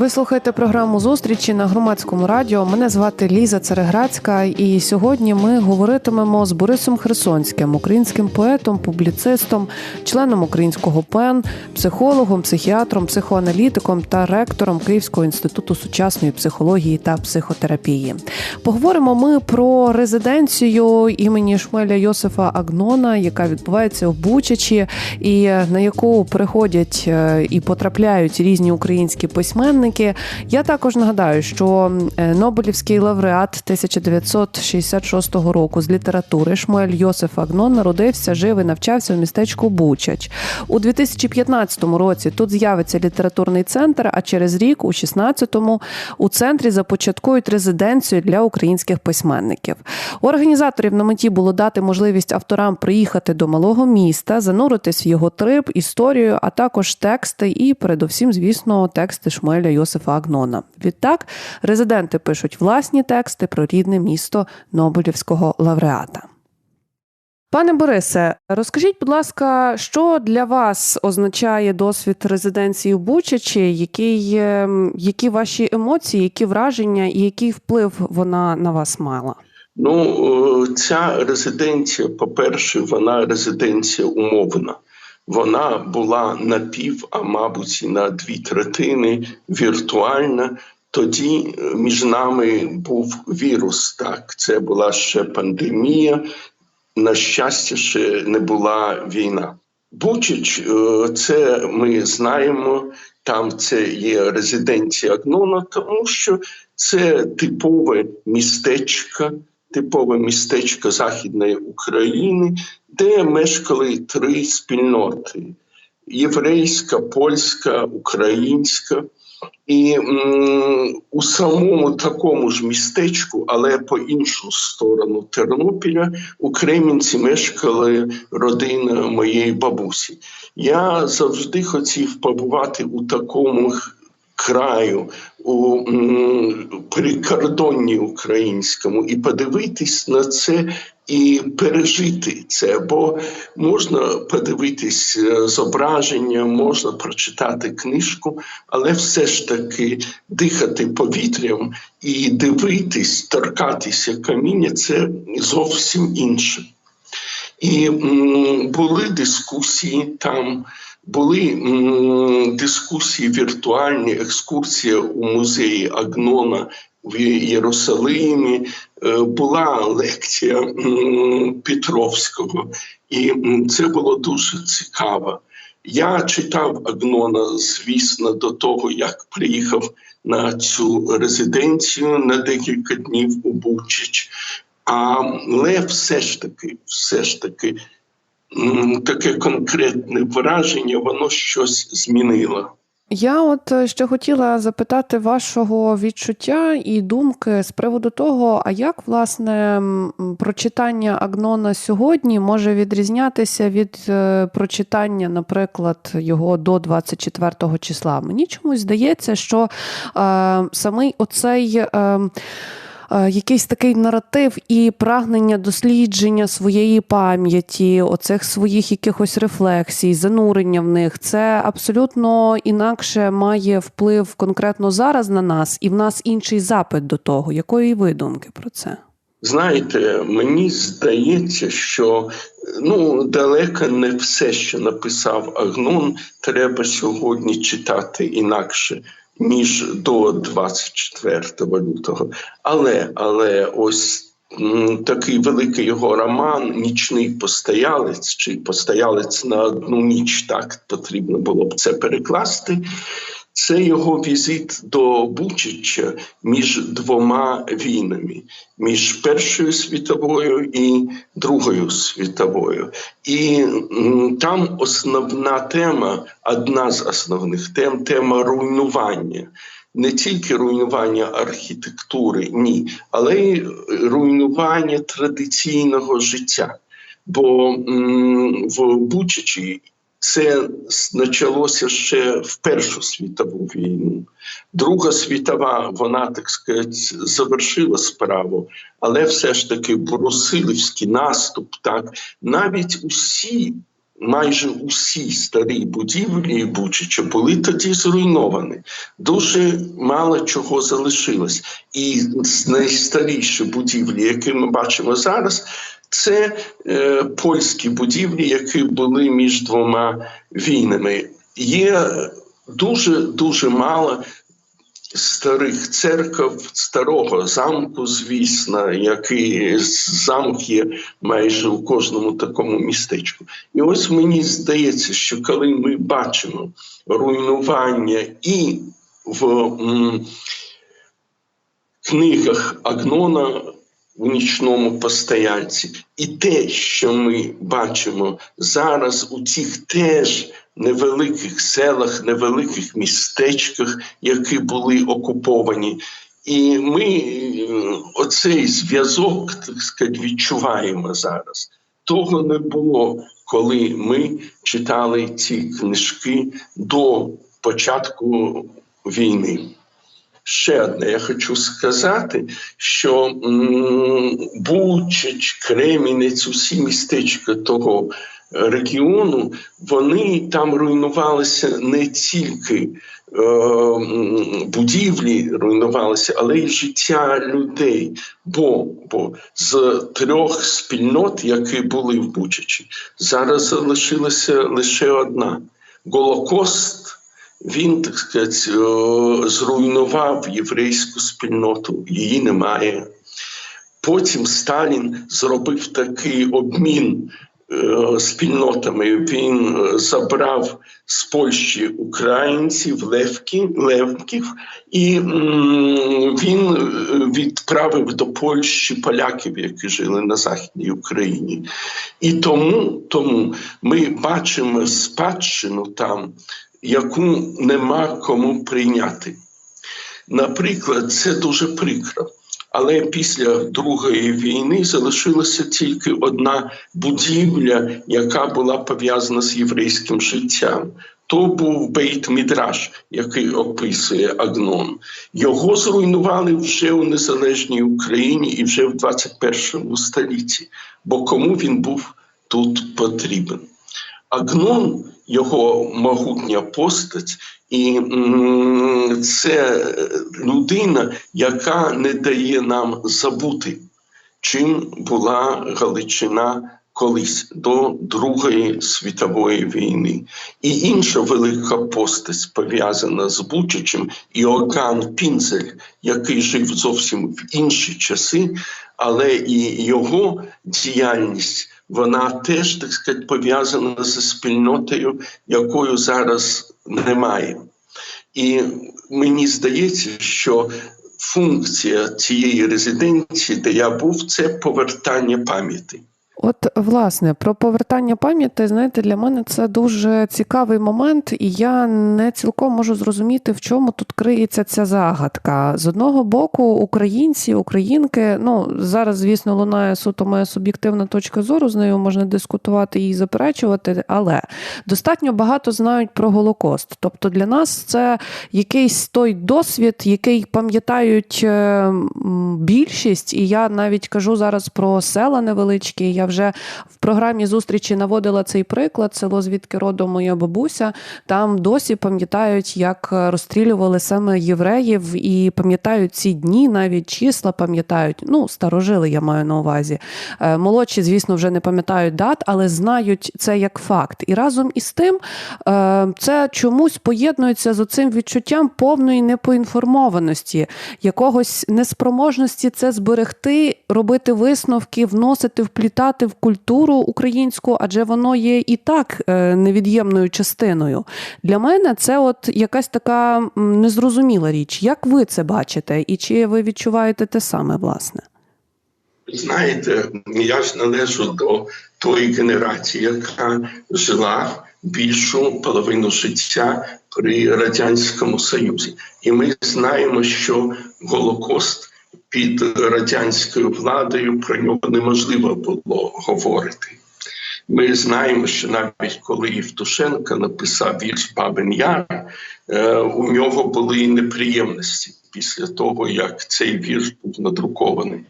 Ви слухаєте програму зустрічі на громадському радіо. Мене звати Ліза Цереграцька, і сьогодні ми говоритимемо з Борисом Херсонським, українським поетом, публіцистом, членом українського ПЕН, психологом, психіатром, психоаналітиком та ректором Київського інституту сучасної психології та психотерапії. Поговоримо ми про резиденцію імені Шмеля Йосифа Агнона, яка відбувається в Бучачі, і на яку приходять е, і потрапляють різні українські письменники письменники. Я також нагадаю, що е, Нобелівський лауреат 1966 року з літератури Шмуель Йосиф Агнон народився, жив і навчався в містечку Бучач. У 2015 році тут з'явиться літературний центр. А через рік, у 16-му, у центрі започаткують резиденцію для українських письменників. У організаторів на меті було дати можливість авторам приїхати до малого міста, зануритись в його трип, історію, а також тексти і, передусім, звісно, тексти Шмеля Йосифа Агнона. Відтак резиденти пишуть власні тексти про рідне місто Нобелівського лауреата. Пане Борисе, розкажіть, будь ласка, що для вас означає досвід резиденції в Бучачі? Які, які ваші емоції, які враження і який вплив вона на вас мала? Ну, ця резиденція, по-перше, вона резиденція умовна вона була напів, а мабуть, на дві третини віртуальна. Тоді е, між нами був вірус. Так, це була ще пандемія. На щастя, ще не була війна. Бучич, е, це ми знаємо. Там це є резиденція Агнона, тому що це типове містечко, типове містечко Західної України, де мешкали три спільноти: єврейська, польська, українська. І м, у самому такому ж містечку, але по іншу сторону Тернопіля, у Кремінці мешкали родина моєї бабусі. Я завжди хотів побувати у такому краю у прикордонні українському і подивитись на це і пережити це, бо можна подивитись е, зображення, можна прочитати книжку, але все ж таки дихати повітрям і дивитись, торкатися каміння це зовсім інше. І м, були дискусії там. Були дискусії віртуальні, екскурсія у музеї Агнона в Єрусалимі. Е, була лекція Петровського, і це було дуже цікаво. Я читав Агнона, звісно, до того, як приїхав на цю резиденцію на декілька днів у Бучич. Але все ж таки, все ж таки таке конкретне враження, воно щось змінило. Я от е, ще хотіла запитати вашого відчуття і думки з приводу того, а як власне прочитання Агнона сьогодні може відрізнятися від е, прочитання, наприклад, його до 24 числа? Мені чомусь здається, що е, самий оцей. Е, якийсь такий наратив і прагнення дослідження своєї пам'яті, оцих своїх якихось рефлексій, занурення в них, це абсолютно інакше має вплив конкретно зараз на нас, і в нас інший запит до того. Якої ви думки про це? Знаєте, мені здається, що ну далеко не все, що написав Агнон, треба сьогодні читати інакше ніж до 24 лютого. Але але ось такий великий його роман Нічний постоялець чи постоялець на одну ніч так потрібно було б це перекласти. Це його візит до Бучича між двома війнами, між Першою світовою і Другою світовою. І там основна тема, одна з основних тем тема руйнування. Не тільки руйнування архітектури, ні, але й руйнування традиційного життя. Бо м, в Бучичі Це почалося ще в Першу світову війну. Друга світова, вона так сказати, завершила справу, але все ж таки Брусилівський наступ, так навіть усі. Майже усі старі будівлі Бучича були тоді зруйновані. Дуже мало чого залишилось. І найстаріші будівлі, які ми бачимо зараз, це е, польські будівлі, які були між двома війнами. Є дуже дуже мало старих церков, старого замку, звісно, який замок є майже у кожному такому містечку. І ось мені здається, що коли ми бачимо руйнування і в м, книгах Агнона у нічному постояльці, і те, що ми бачимо зараз у цих теж невеликих селах, невеликих містечках, які були окуповані. І ми е, оцей зв'язок, так сказати, відчуваємо зараз. Того не було, коли ми читали ці книжки до початку війни. Ще одне я хочу сказати, що м, Бучач, Кремінець, усі містечка того регіону, вони там руйнувалися не тільки е, будівлі руйнувалися, але й життя людей. Бо, бо з трьох спільнот, які були в Бучачі, зараз залишилася лише одна Голокост. Він, так сказати, е, зруйнував єврейську спільноту, її немає. Потім Сталін зробив такий обмін е, спільнотами. Він е, забрав з Польщі українців, левки, левків, і він відправив до Польщі поляків, які жили на Західній Україні. І тому, тому ми бачимо спадщину там яку нема кому прийняти. Наприклад, це дуже прикро. Але після Другої війни залишилася тільки одна будівля, яка була пов'язана з єврейським життям. То був Бейт Мідраш, який описує Агнон. Його зруйнували вже у незалежній Україні і вже в 21 столітті. Бо кому він був тут потрібен? Агнон, його могутня постать, і це людина, яка не дає нам забути, чим була Галичина колись до Другої світової війни. І інша велика постать пов'язана з Бучичем, Іоганн Пінзель, який жив зовсім в інші часи, але і його діяльність вона теж так сказати, пов'язана зі спільнотою, якою зараз немає. І мені здається, що функція цієї резиденції, де я був, це повертання пам'яті. От, власне, про повертання пам'яті, знаєте, для мене це дуже цікавий момент, і я не цілком можу зрозуміти, в чому тут криється ця загадка. З одного боку, українці, українки, ну зараз, звісно, лунає суто моя суб'єктивна точка зору, з нею можна дискутувати і заперечувати, але достатньо багато знають про Голокост. Тобто для нас це якийсь той досвід, який пам'ятають е, більшість, і я навіть кажу зараз про села невеличкі. Я вже в програмі зустрічі наводила цей приклад, село звідки родом моя бабуся. Там досі пам'ятають, як розстрілювали саме євреїв, і пам'ятають ці дні, навіть числа пам'ятають. Ну, старожили, я маю на увазі. Е, Молодші, звісно, вже не пам'ятають дат, але знають це як факт. І разом із тим е, це чомусь поєднується з оцим відчуттям повної непоінформованості, якогось неспроможності це зберегти, робити висновки, вносити, вплітати в культуру українську, адже воно є і так е, невід'ємною частиною. Для мене це от якась така незрозуміла річ. Як ви це бачите, і чи ви відчуваєте те саме, власне? Знаєте, я ж належу до тої генерації, яка жила більшу половину життя при Радянському Союзі. І ми знаємо, що Голокост під радянською владою про нього неможливо було говорити. Ми знаємо, що навіть коли Євтушенко написав вірш Яр, е, у нього були неприємності після того, як цей вірш був надрукований.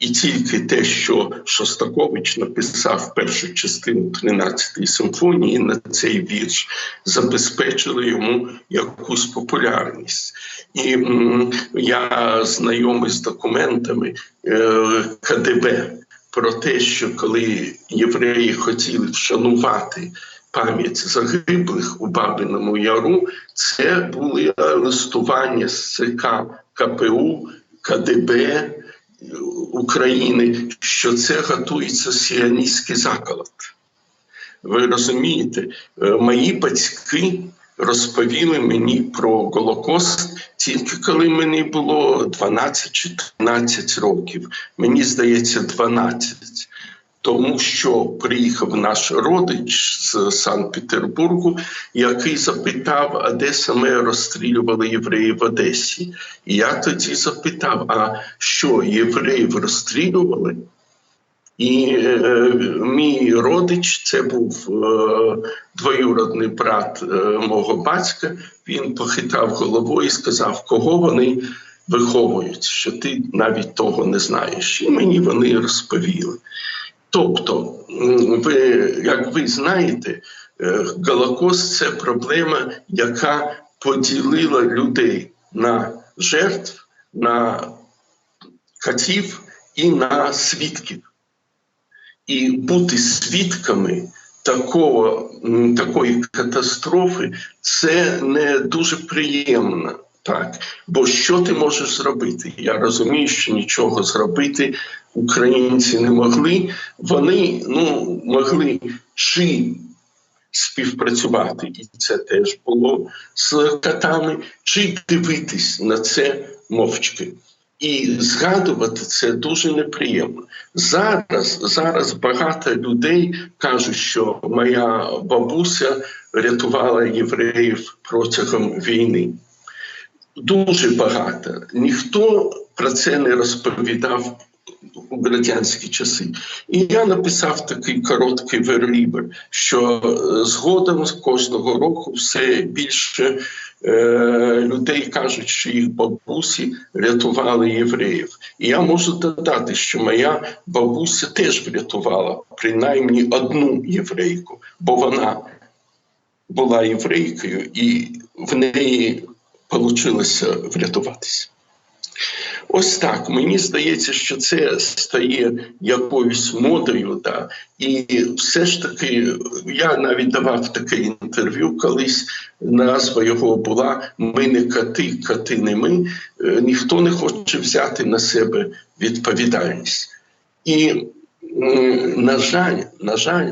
І тільки те, що Шостакович написав першу частину 13-ї симфонії на цей вірш, забезпечили йому якусь популярність. І я знайомий з документами е, КДБ про те, що коли євреї хотіли вшанувати пам'ять загиблих у Бабиному Яру, це були листування з ЦК КПУ, КДБ України, що це готується сіаністський заколот. Ви розумієте, Е, мої батьки розповіли мені про Голокост тільки коли мені було 12 чи 13 років. Мені здається, 12. Тому що приїхав наш родич з Санкт-Петербургу, який запитав, а де саме розстрілювали євреїв в Одесі. І я тоді запитав: а що євреїв розстрілювали? І е, мій родич, це був е, двоюродний брат е, мого батька. Він похитав головою і сказав, кого вони виховують, що ти навіть того не знаєш. І мені вони розповіли. Тобто, ви, як ви знаєте, е, Голокост це проблема, яка поділила людей на жертв, на катів і на свідків і бути свідками такого, такої катастрофи це не дуже приємно. Так, бо що ти можеш зробити? Я розумію, що нічого зробити українці не могли. Вони ну могли чи співпрацювати, і це теж було з катами, чи дивитись на це мовчки. І згадувати це дуже неприємно. Зараз, зараз багато людей кажуть, що моя бабуся рятувала євреїв протягом війни. Дуже багато. Ніхто про це не розповідав у радянські часи. І я написав такий короткий верлібер, що е, згодом з кожного року все більше людей кажуть, що їх бабусі рятували євреїв. І я можу додати, що моя бабуся теж врятувала принаймні одну єврейку, бо вона була єврейкою, і в неї вийшло врятуватися. Ось так. Мені здається, що це стає якоюсь модою. Да? І все ж таки, я навіть давав таке інтерв'ю колись. Назва його була Ми не кати, кати не ми. Е, Ніхто не хоче взяти на себе відповідальність. І, на жаль, на жаль,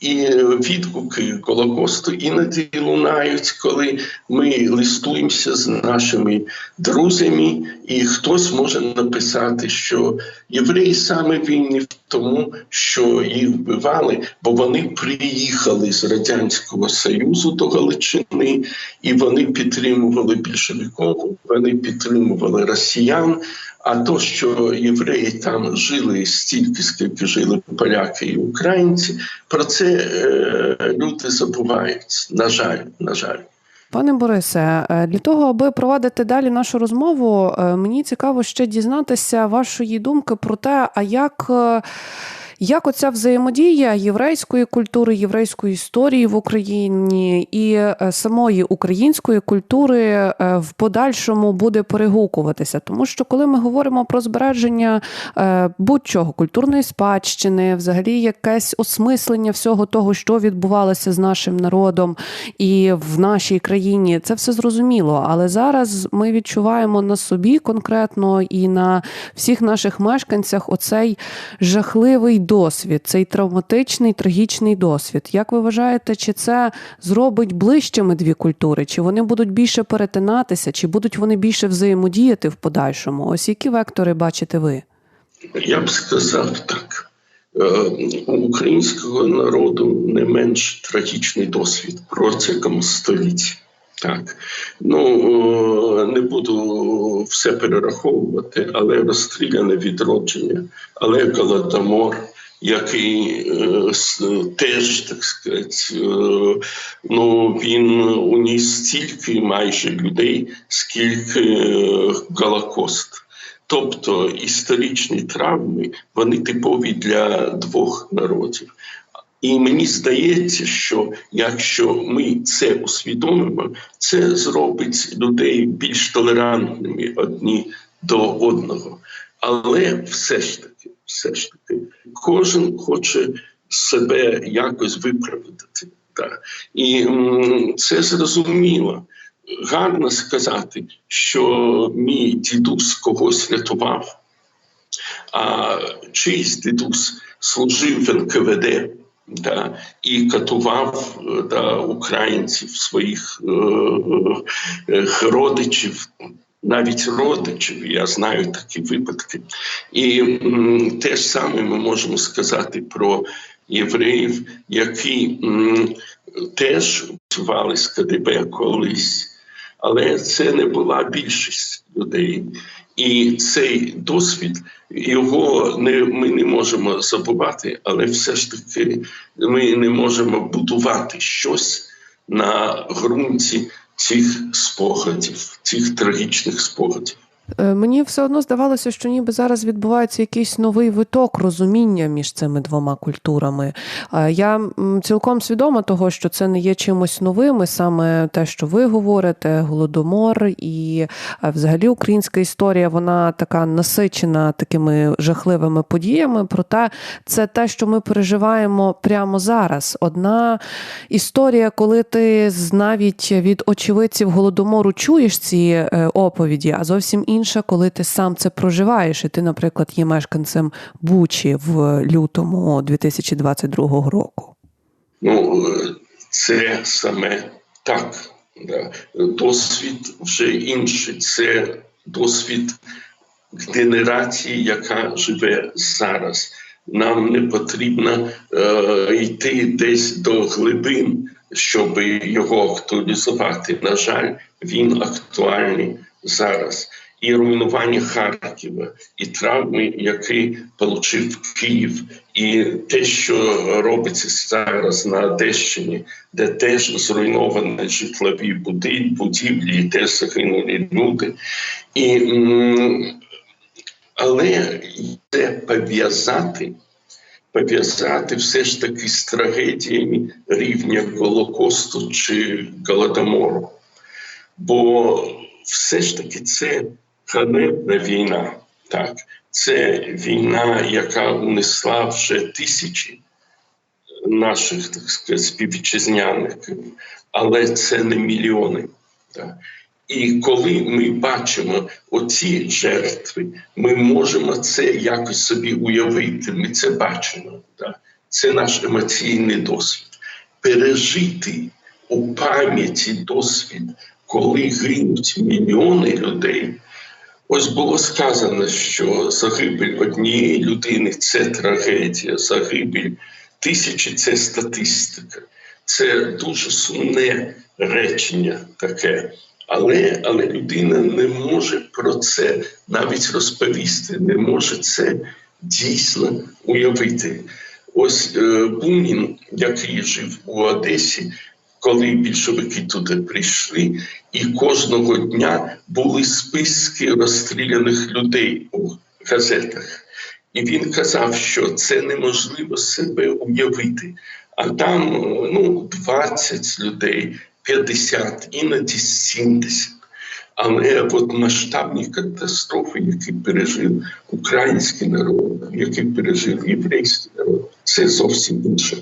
і відгуки Голокосту іноді лунають, коли ми листуємося з нашими друзями, і хтось може написати, що євреї саме винні в тому, що їх вбивали, бо вони приїхали з радянського союзу до Галичини, і вони підтримували більшовиків, вони підтримували росіян. А то, що євреї там жили стільки, скільки жили поляки і українці, про це е, люди забувають. На жаль, на жаль. Пане Борисе, е, для того, аби провадити далі нашу розмову, е, мені цікаво ще дізнатися вашої думки про те, а як. Як оця взаємодія єврейської культури, єврейської історії в Україні і е, самої української культури е, в подальшому буде перегукуватися? Тому що коли ми говоримо про збереження е, будь-чого культурної спадщини, взагалі якесь осмислення всього того, що відбувалося з нашим народом і в нашій країні, це все зрозуміло. Але зараз ми відчуваємо на собі конкретно і на всіх наших мешканцях оцей жахливий досвід, цей травматичний, трагічний досвід. Як ви вважаєте, чи це зробить ближчими дві культури? Чи вони будуть більше перетинатися, чи будуть вони більше взаємодіяти в подальшому? Ось які вектори бачите ви? Я б сказав так. Е, У українського народу не менш трагічний досвід протягом століть. Так, ну е, не буду все перераховувати, але розстріляне відродження, але голодомор, який е, теж так сказати, е, ну він уніс стільки майже людей, скільки е, Голокост. Тобто історичні травми вони типові для двох народів. І мені здається, що якщо ми це усвідомимо, це зробить людей більш толерантними одні до одного. Але все ж таки, все ж таки, кожен хоче себе якось виправдати. Так. І це зрозуміло. Гарно сказати, що мій дідусь когось рятував, а чийсь дідусь служив в НКВД да, і катував е, да, українців, своїх е, е, родичів, навіть родичів. Я знаю такі випадки. І м, те ж саме ми можемо сказати про євреїв, які м, теж працювали з КДБ колись. Але це не була більшість людей. І цей досвід його не ми не можемо забувати, але все ж таки ми не можемо будувати щось на ґрунті цих спогадів, цих трагічних спогадів. Е, Мені все одно здавалося, що ніби зараз відбувається якийсь новий виток розуміння між цими двома культурами. Е, Я цілком свідома того, що це не є чимось новим, і саме те, що ви говорите, голодомор і е, взагалі українська історія, вона така насичена такими жахливими подіями. Проте це те, що ми переживаємо прямо зараз. Одна історія, коли ти навіть від очевидців голодомору чуєш ці оповіді, а зовсім інша, коли ти сам це проживаєш, і ти, наприклад, є мешканцем Бучі в лютому 2022 року. Ну, це саме так. Досвід вже інший. Це досвід генерації, яка живе зараз. Нам не потрібно е, йти десь до глибин, щоб його актуалізувати. На жаль, він актуальний зараз. І руйнування Харкова, і травми, які отримав Київ, і те, що робиться зараз на Одещині, де теж зруйновані житлові будівлі, і теж загинули люди. І, але це пов'язати, пов'язати все ж таки з трагедіями рівня Голокосту чи Голодомору. Бо все ж таки це ганебна війна. Так, це війна, яка унесла вже тисячі наших так сказати, співвітчизняників, але це не мільйони. Так. І коли ми бачимо оці жертви, ми можемо це якось собі уявити. Ми це бачимо. Так. Це наш емоційний досвід. Пережити у пам'яті досвід, коли гинуть мільйони людей. Ось було сказано, що загибель однієї людини це трагедія, загибель тисячі це статистика. Це дуже сумне речення таке. Але, але людина не може про це навіть розповісти, не може це дійсно уявити. Ось е, Бунін, який жив у Одесі, коли більшовики туди прийшли, і кожного дня були списки розстріляних людей у газетах. І він казав, що це неможливо себе уявити. А там ну, 20 людей, 50, іноді 70. Але от масштабні катастрофи, які пережив український народ, які пережив єврейський народ, це зовсім інше.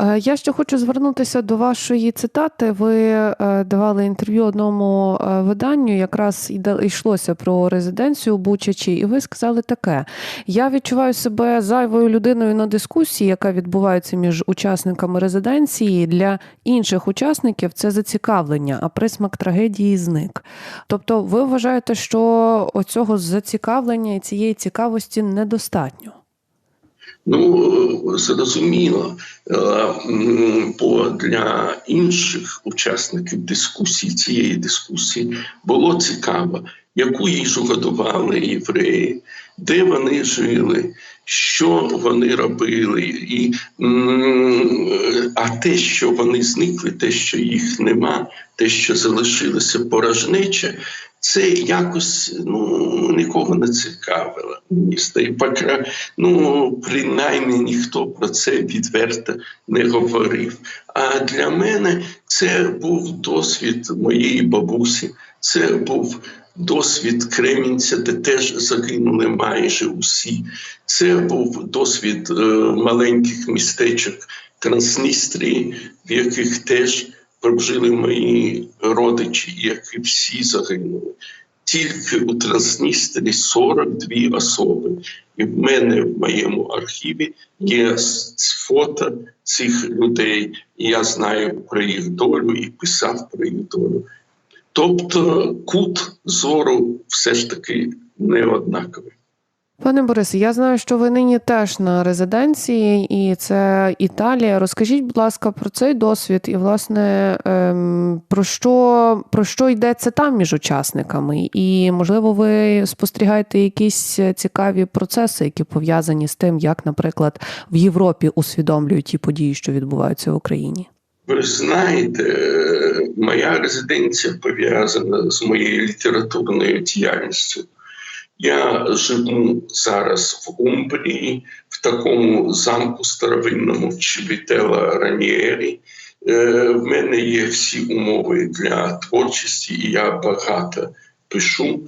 Е, Я ще хочу звернутися до вашої цитати. Ви е, давали інтерв'ю одному е, виданню, якраз йшлося про резиденцію у Бучачі, і ви сказали таке: я відчуваю себе зайвою людиною на дискусії, яка відбувається між учасниками резиденції. Для інших учасників це зацікавлення, а присмак трагедії зник. Тобто, ви вважаєте, що оцього зацікавлення і цієї цікавості недостатньо? Ну, зрозуміло, Е, для інших учасників дискусії, цієї дискусії, було цікаво, яку їжу годували євреї, де вони жили, що вони робили, і, а те, що вони зникли, те, що їх нема, те, що залишилося порожнече, це якось ну, нікого не цікавило. Мені здається, покра... ну, принаймні ніхто про це відверто не говорив. А для мене це був досвід моєї бабусі, це був досвід Кремінця, де теж загинули майже усі. Це був досвід е, маленьких містечок Трансністрії, в яких теж прожили мої родичі, які всі загинули. Тільки у Трансністрії 42 особи. І в мене в моєму архіві є фото цих людей. І я знаю про їх долю і писав про їх долю. Тобто кут зору все ж таки не однаковий. Пане Борисе, я знаю, що ви нині теж на резиденції, і це Італія. Розкажіть, будь ласка, про цей досвід і, власне, ем, про що, про що йдеться там між учасниками? І, можливо, ви спостерігаєте якісь цікаві процеси, які пов'язані з тим, як, наприклад, в Європі усвідомлюють ті події, що відбуваються в Україні. Ви знаєте, моя резиденція пов'язана з моєю літературною діяльністю. Я живу зараз в Умбрії, в такому замку старовинному Чивітела Ранієрі. Е, В мене є всі умови для творчості, і я багато пишу.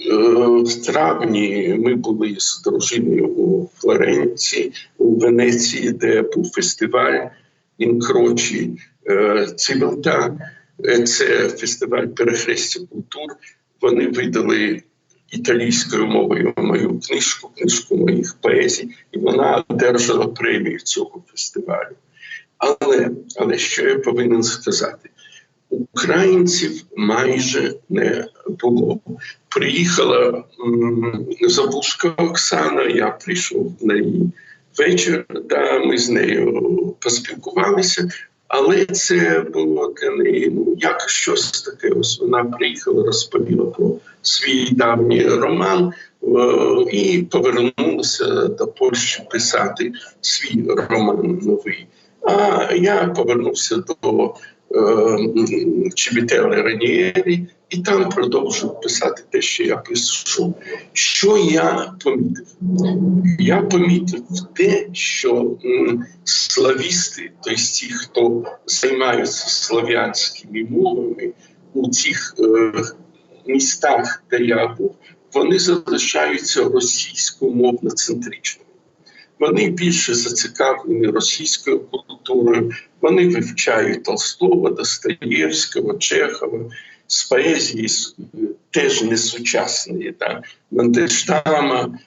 Е, В травні ми були з дружиною у Флоренції, у Венеції, де був фестиваль інкрочі е, Цивілта. Це фестиваль перехрестя культур. Вони видали італійською мовою мою книжку, книжку моїх поезій, і вона одержала премію цього фестивалю. Але, але що я повинен сказати? Українців майже не було. Приїхала Забушка Оксана, я прийшов на її вечір, да, ми з нею поспілкувалися, але це було для неї ну, як щось таке. Ось вона приїхала, розповіла про свій давній роман е, і повернулася до Польщі писати свій роман новий. А я повернувся до е, Чібітели Ранієрі і там продовжив писати те, що я пишу. Що я помітив? Я помітив те, що славісти, тобто ті, хто займаються слов'янськими мовами у цих е, містах, де я був, вони залишаються російськомовно центричними. Вони більше зацікавлені російською культурою, вони вивчають Толстого, Достоєвського, Чехова з поезії теж не сучасної, да? Мандельштама,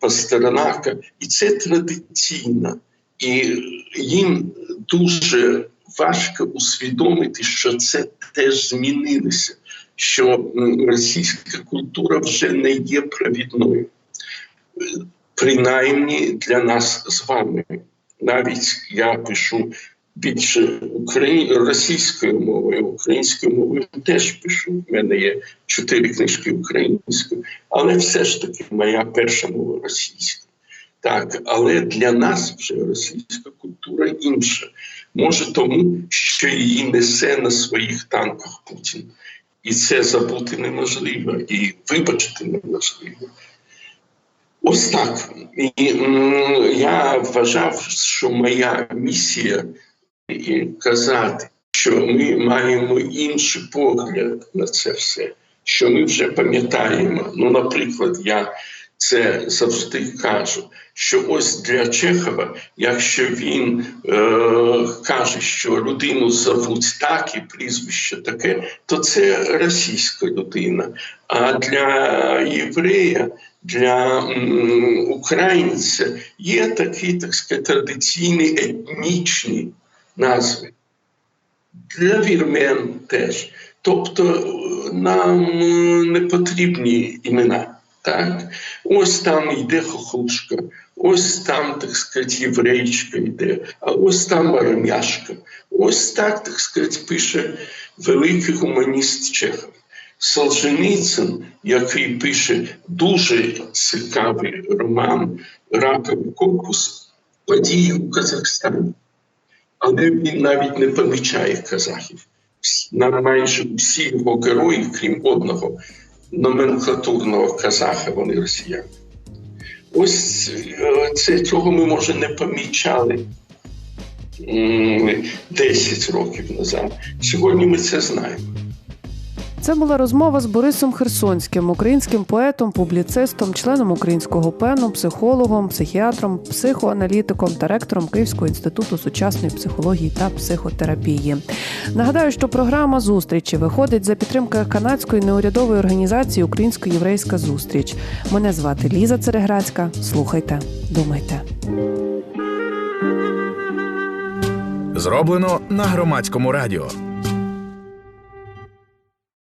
Пастернака. І це традиційно. І їм дуже важко усвідомити, що це теж змінилося, що російська культура вже не є провідною принаймні для нас з вами. Навіть я пишу більше україн... російською мовою, українською мовою теж пишу. У мене є чотири книжки українською, але все ж таки моя перша мова російська. Так, але для нас вже російська культура інша. Може тому, що її несе на своїх танках Путін. І це забути неможливо, і вибачити неможливо. Ось так. І я вважав, що моя місія казати, що ми маємо інший погляд на це все, що ми вже пам'ятаємо. Ну, наприклад, я це завжди кажу, що ось для Чехова, якщо він е, каже, що людину зовуть так і прізвище таке, то це російська людина. А для єврея, для українця є такі, так сказати, традиційні етнічні назви. Для вірмен теж. Тобто е, нам е, не потрібні імена. Так? Ось там йде хохлушка, ось там, так сказати, єврейчка йде, а ось там арамяшка. Ось так, так сказати, пише великий гуманіст Чехов. Солженіцин, який пише дуже цікавий роман Раковий корпус події у Казахстані. Але він навіть не помічає казахів. На майже всі його герої, крім одного номенклатурного казаха, вони росіяни. Ось це цього ми, може, не помічали 10 років назад. Сьогодні ми це знаємо. Це була розмова з Борисом Херсонським, українським поетом, публіцистом, членом українського пену, психологом, психіатром, психоаналітиком та ректором Київського інституту сучасної психології та психотерапії. Нагадаю, що програма зустрічі виходить за підтримки канадської неурядової організації Українсько-єврейська зустріч. Мене звати Ліза Цереграцька. Слухайте, думайте. Зроблено на громадському радіо.